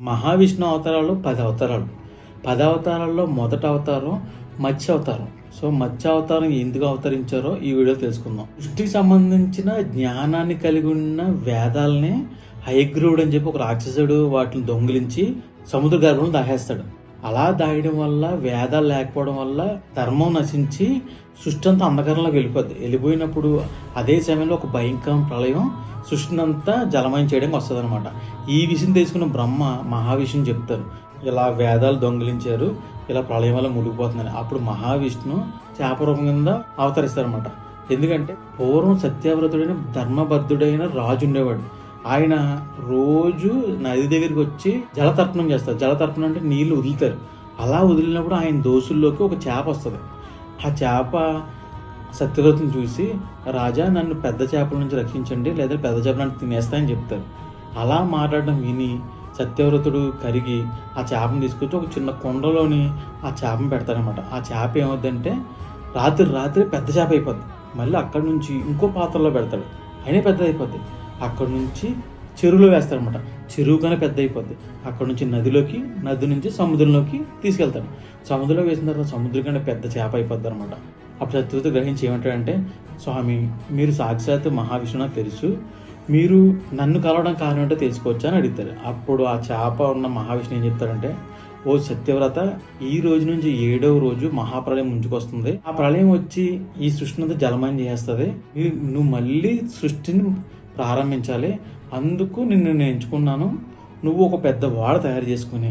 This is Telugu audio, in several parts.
మహావిష్ణు అవతారాలు పది అవతారాలు. పది అవతారాల్లో మొదటి అవతారం మత్స్య అవతారం. సో మత్స్య అవతారం ఎందుకు అవతరించారో ఈ వీడియో తెలుసుకుందాం. సృష్టికి సంబంధించిన జ్ఞానాన్ని కలిగి ఉన్న వేదాలని హయగ్రీవుడు అని చెప్పి ఒక రాక్షసుడు వాటిని దొంగిలించి సముద్ర గర్భంలో దాహేస్తాడు. అలా దాయడం వల్ల వేదాలు లేకపోవడం వల్ల ధర్మం నశించి సృష్టి అంతా అంధకారంలోకి వెళ్ళిపోద్ది. వెళ్ళిపోయినప్పుడు అదే సమయంలో ఒక భయంకర ప్రళయం సృష్టినంతా జలమయం చేయడానికి వస్తుంది అనమాట ఈ విషయం తెలుసుకున్న బ్రహ్మ మహావిష్ణుని చెప్తారు. ఇలా వేదాలు దొంగిలించారు ఇలా ప్రళయం వల్ల మునిగిపోతుందని. అప్పుడు మహావిష్ణు చేప రూపం కింద అవతరిస్తారనమాట ఎందుకంటే పూర్వం సత్యవ్రతుడైన ధర్మబద్ధుడైన రాజు ఉండేవాడు. ఆయన రోజు నది దగ్గరికి వచ్చి జలతర్పణం చేస్తారు. జలతర్పణం అంటే నీళ్ళు వదులుతారు. అలా వదిలినప్పుడు ఆయన దోసుల్లోకి ఒక చేప వస్తుంది. ఆ చేప సత్యవ్రతను చూసి రాజా నన్ను పెద్ద చేపల నుంచి రక్షించండి లేదా పెద్ద చేపల నుంచి తినేస్తాయని చెప్తారు. అలా మాట్లాడడం విని సత్యవ్రతుడు కరిగి ఆ చేపను తీసుకొచ్చి ఒక చిన్న కొండలోని ఆ చేపను పెడతారనమాట ఆ చేప ఏమవుద్దంటే రాత్రి రాత్రి పెద్ద చేప అయిపోద్ది. మళ్ళీ అక్కడి నుంచి ఇంకో పాత్రలో పెడతాడు. అయినా పెద్దది అయిపోద్ది అక్కడి నుంచి చెరువులో వేస్తారనమాట చెరువు కానీ పెద్ద అయిపోద్ది. అక్కడ నుంచి నదిలోకి నది నుంచి సముద్రంలోకి తీసుకెళ్తాడు సముద్రంలో వేసిన తర్వాత సముద్రం కంటే పెద్ద చేప అయిపోద్ది అనమాట అప్పుడు సత్యవతి గ్రహించి ఏమంటాడంటే స్వామి మీరు సాక్షాత్ మహావిష్ణువు నాకు తెలుసు. మీరు నన్ను కలవడం కారణం ఏంటో తెలుసుకోవచ్చా? అని అడుగుతారు. అప్పుడు ఆ చేప ఉన్న మహావిష్ణు ఏం చెప్తారంటే ఓ సత్యవ్రత ఈ రోజు నుంచి ఏడవ రోజు మహాప్రళయం ముంచుకొస్తుంది. ఆ ప్రళయం వచ్చి ఈ సృష్టిని అంతా జలమయం చేస్తుంది నువ్వు మళ్ళీ సృష్టిని ప్రారంభించాలి. అందుకు నిన్ను నేను ఎంచుకున్నాను. నువ్వు ఒక పెద్ద వాడ తయారు చేసుకుని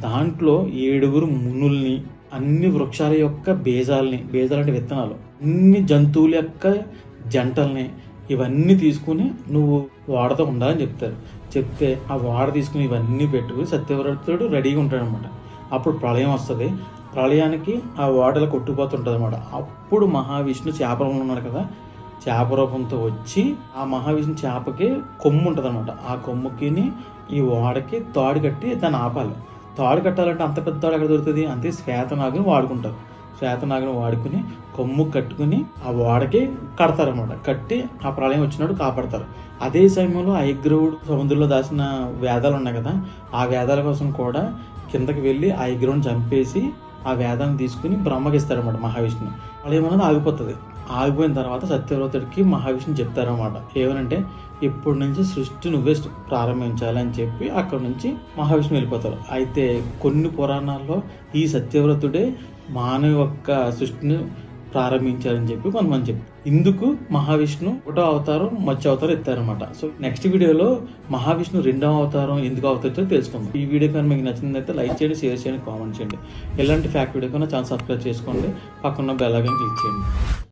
దాంట్లో ఏడుగురు మునుల్ని అన్ని వృక్షాల యొక్క బీజాలని బీజాలు అంటే విత్తనాలు అన్ని జంతువుల యొక్క జంటల్ని ఇవన్నీ తీసుకుని నువ్వు వాడతో ఉండాలని చెప్తారు. చెప్తే ఆ వాడ తీసుకుని ఇవన్నీ పెట్టుకుని సత్యవ్రతుడు రెడీగా ఉంటాడనమాట అప్పుడు ప్రళయం వస్తుంది. ప్రళయానికి ఆ వాడలో కొట్టుకుపోతుంటుంది అనమాట అప్పుడు మహావిష్ణు చేపలు ఉన్నాడు కదా చేప రూపంతో వచ్చి ఆ మహావిష్ణు చేపకి కొమ్ము ఉంటుంది అనమాట ఆ కొమ్ముకిని ఈ ఓడకి తాడు కట్టి దాన్ని ఆపాలి. తాడు కట్టాలంటే అంత పెద్ద తాడు ఎక్కడ దొరుకుతుంది? అంతే శ్వేతనాగుని వాడుకుంటారు. శ్వేతనాగుని వాడుకుని కొమ్ము కట్టుకుని ఆ ఓడకి కడతారనమాట కట్టి ఆ ప్రళయం వచ్చినప్పుడు కాపాడతారు. అదే సమయంలో ఐగ్రవుడు సముద్రంలో దాచిన వేదాలు ఉన్నాయి కదా ఆ వేదాల కోసం కూడా కిందకి వెళ్ళి ఆ ఐగ్రవుని చంపేసి ఆ వేదాన్ని తీసుకుని బ్రహ్మకి ఇస్తారన్నమాట మహావిష్ణు వాళ్ళు ఏమన్నది? ఆగిపోతుంది. ఆగిపోయిన తర్వాత సత్యవ్రతుడికి మహావిష్ణు చెప్తారనమాట ఏమనంటే ఇప్పటి నుంచి సృష్టి నువ్వే స్ట్- ప్రారంభించాలి అని చెప్పి అక్కడ నుంచి మహావిష్ణు వెళ్ళిపోతారు. అయితే కొన్ని పురాణాల్లో ఈ సత్యవ్రతుడే మానవ యొక్క సృష్టిని ప్రారంభించారని చెప్పి కొంతమంది చెప్పి ఇందుకు మహావిష్ణు ఒకటో అవతారం మత్స్య అవతారం ఎత్తారనమాట సో నెక్స్ట్ వీడియోలో మహావిష్ణు రెండవ అవతారం ఎందుకు అవతరించో తెలుసుకుందాం. ఈ వీడియో కానీ మీకు నచ్చిందైతే లైక్ చేయండి షేర్ చేయండి కామెంట్ చేయండి. ఎలాంటి ఫ్యాక్ట్ వీడియో కన్నా ఛానల్ సబ్స్క్రైబ్ చేసుకోండి. పక్కన బెల్ ఐకాన్ క్లిక్ చేయండి.